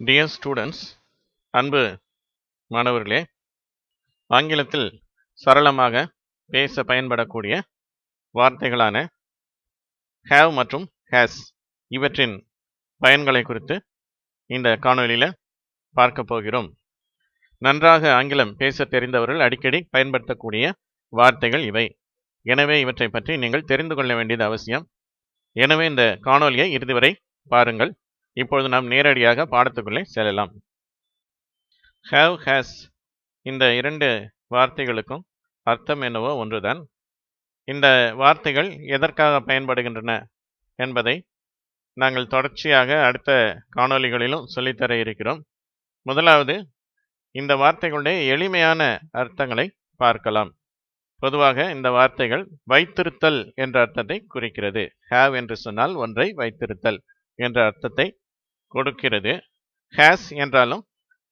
Dear students அன்பு மாணவர்களே ஆங்கிலத்தில் சரளமாக பேச பயன்படக்கூடிய வார்த்தைகளான ஹேவ் மற்றும் ஹேஸ் இவற்றின் பயன்களை குறித்து இந்த காணொளியில் பார்க்க போகிறோம். நன்றாக ஆங்கிலம் பேச தெரிந்தவர்கள் அடிக்கடி பயன்படுத்தக்கூடிய வார்த்தைகள் இவை. எனவே இவற்றை பற்றி நீங்கள் தெரிந்து கொள்ள வேண்டியது அவசியம். எனவே இந்த காணொளியை இறுதி வரை பாருங்கள். இப்பொழுது நாம் நேரடியாக பாடத்துக்குள்ளே செல்லலாம். ஹேவ் ஹேஸ் இந்த இரண்டு வார்த்தைகளுக்கும் அர்த்தம் என்னவோ ஒன்றுதான். இந்த வார்த்தைகள் எதற்காக பயன்படுகின்றன என்பதை நாங்கள் தொடர்ச்சியாக அடுத்த காணொளிகளிலும் சொல்லித்தர இருக்கிறோம். முதலாவது இந்த வார்த்தைகளுடைய எளிமையான அர்த்தங்களை பார்க்கலாம். பொதுவாக இந்த வார்த்தைகள் வைத்திருத்தல் என்ற அர்த்தத்தை குறிக்கிறது. ஹேவ் என்று சொன்னால் ஒன்றை வைத்திருத்தல் என்ற அர்த்தத்தை கொடுக்கிறது. ஹேஸ் என்றாலும்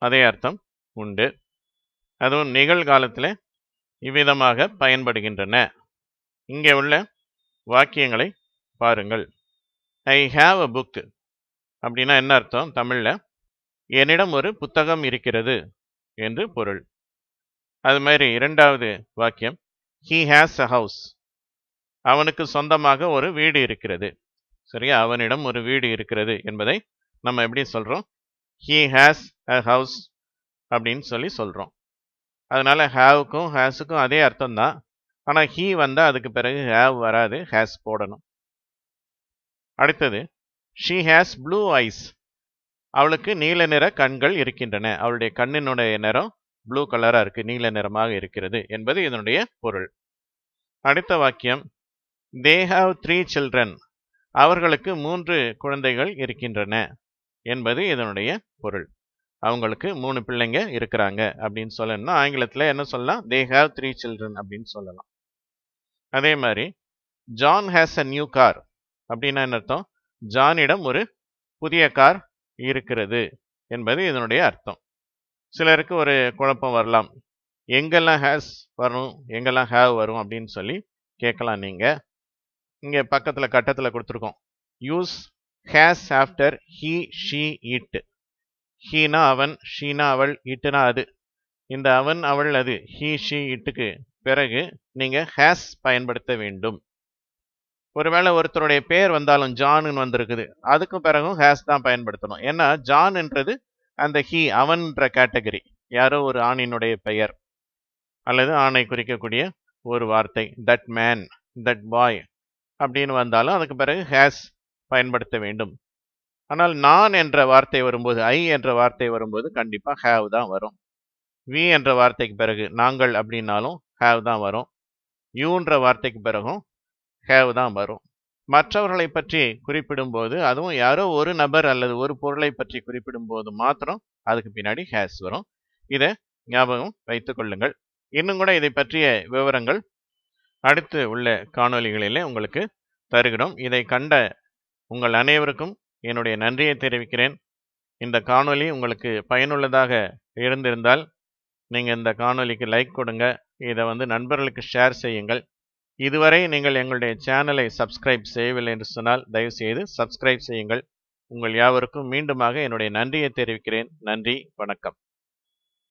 அதே அர்த்தம் உண்டு. அதுவும் நிகழ்காலத்தில் இவ்விதமாக பயன்படுகின்றன. இங்கே உள்ள வாக்கியங்களை பாருங்கள். ஐ ஹாவ் அ புக் அப்படின்னா என்ன அர்த்தம்? தமிழில் என்னிடம் ஒரு புத்தகம் இருக்கிறது என்று பொருள். அது மாதிரி இரண்டாவது வாக்கியம். ஹீ ஹேஸ் அ ஹவுஸ் அவனுக்கு சொந்தமாக ஒரு வீடு இருக்கிறது. சரியா? அவனிடம் ஒரு வீடு இருக்கிறது என்பதை நம்ம எப்படி சொல்கிறோம் ஹீ ஹேஸ் அ ஹவுஸ் அப்படின்னு சொல்லி சொல்கிறோம் அதனால் ஹேவுக்கும் ஹேஸுக்கும் அதே அர்த்தம் தான் ஆனால் ஹீ வந்தால் அதுக்கு பிறகு ஹேவ் வராது ஹேஸ் போடணும். அடுத்தது ஷீ ஹேஸ் ப்ளூ ஐஸ் அவளுக்கு நீல நிற கண்கள் இருக்கின்றன. அவளுடைய கண்ணினுடைய நிறம் ப்ளூ கலராக இருக்குது நீல நிறமாக இருக்கிறது என்பது இதனுடைய பொருள். அடுத்த வாக்கியம் தே ஹாவ் த்ரீ சில்ட்ரன் அவர்களுக்கு மூன்று குழந்தைகள் இருக்கின்றன. என்பது இதனுடைய பொருள். அவங்களுக்கு மூணு பிள்ளைங்க இருக்கிறாங்க அப்படின்னு சொல்லணும்னா ஆங்கிலத்தில் என்ன சொல்லலாம்? தே ஹாவ் த்ரீ சில்ட்ரன் அப்படின்னு சொல்லலாம். அதே மாதிரி John has a new car அப்படின்னா என்ன அர்த்தம்? ஜானிடம் ஒரு புதிய கார் இருக்கிறது என்பது இதனுடைய அர்த்தம். சிலருக்கு ஒரு குழப்பம் வரலாம். எங்கெல்லாம் ஹேஸ் வரும் எங்கெல்லாம் ஹேவ் வரும் அப்படின்னு சொல்லி கேட்கலாம் நீங்கள் இங்கே பக்கத்தில் கட்டத்தில் கொடுத்துருக்கோம். Use has after he she it Heena அவன் ஷீனா அவள் இட்டுனா அது. இந்த அவன் அவள் அது. ஹீ ஷீ இட்டுக்கு. பிறகு நீங்கள் ஹேஸ் பயன்படுத்த வேண்டும். ஒருவேளை ஒருத்தருடைய பேர் வந்தாலும் ஜான்னு வந்திருக்குது. அதுக்கும் பிறகும் ஹேஸ் தான் பயன்படுத்தணும். ஏன்னா ஜான்ன்றது அந்த ஹீ அவன்ற கேட்டகரி யாரோ ஒரு ஆணினுடைய பெயர். அல்லது ஆணை குறிக்கக்கூடிய ஒரு வார்த்தை. தட் மேன் தட் பாய் அப்படின்னு வந்தாலும் அதுக்கு பிறகு ஹேஸ் பயன்படுத்த வேண்டும். ஆனால் நான் என்ற வார்த்தை வரும்போது ஐ என்ற வார்த்தை வரும்போது கண்டிப்பாக ஹேவ் தான் வரும். வி என்ற வார்த்தைக்கு பிறகு நாங்கள் அப்படின்னாலும் ஹேவ் தான் வரும். யூன்ற வார்த்தைக்கு பிறகும் ஹேவ் தான் வரும். மற்றவர்களை பற்றி குறிப்பிடும்போது அதுவும் யாரோ ஒரு நபர் அல்லது ஒரு பொருளை பற்றி குறிப்பிடும் போது மாத்திரம் அதுக்கு பின்னாடி ஹேஸ் வரும். இதை ஞாபகம் வைத்து கொள்ளுங்கள். இன்னும் கூட இதை பற்றிய விவரங்கள் அடுத்து உள்ள காணொலிகளிலே உங்களுக்கு தருகிறோம். இதை கண்ட உங்கள் அனைவருக்கும் என்னுடைய நன்றியை தெரிவிக்கிறேன். இந்த காணொலி உங்களுக்கு பயனுள்ளதாக இருந்திருந்தால் நீங்கள் இந்த காணொலிக்கு லைக் கொடுங்க. இதை வந்து நண்பர்களுக்கு ஷேர் செய்யுங்கள். இதுவரை நீங்கள் எங்களுடைய சேனலை சப்ஸ்கிரைப் செய்யவில்லை என்று சொன்னால் தயவுசெய்து சப்ஸ்கிரைப் செய்யுங்கள். உங்கள் யாவருக்கும் மீண்டுமாக என்னுடைய நன்றியை தெரிவிக்கிறேன். நன்றி வணக்கம்.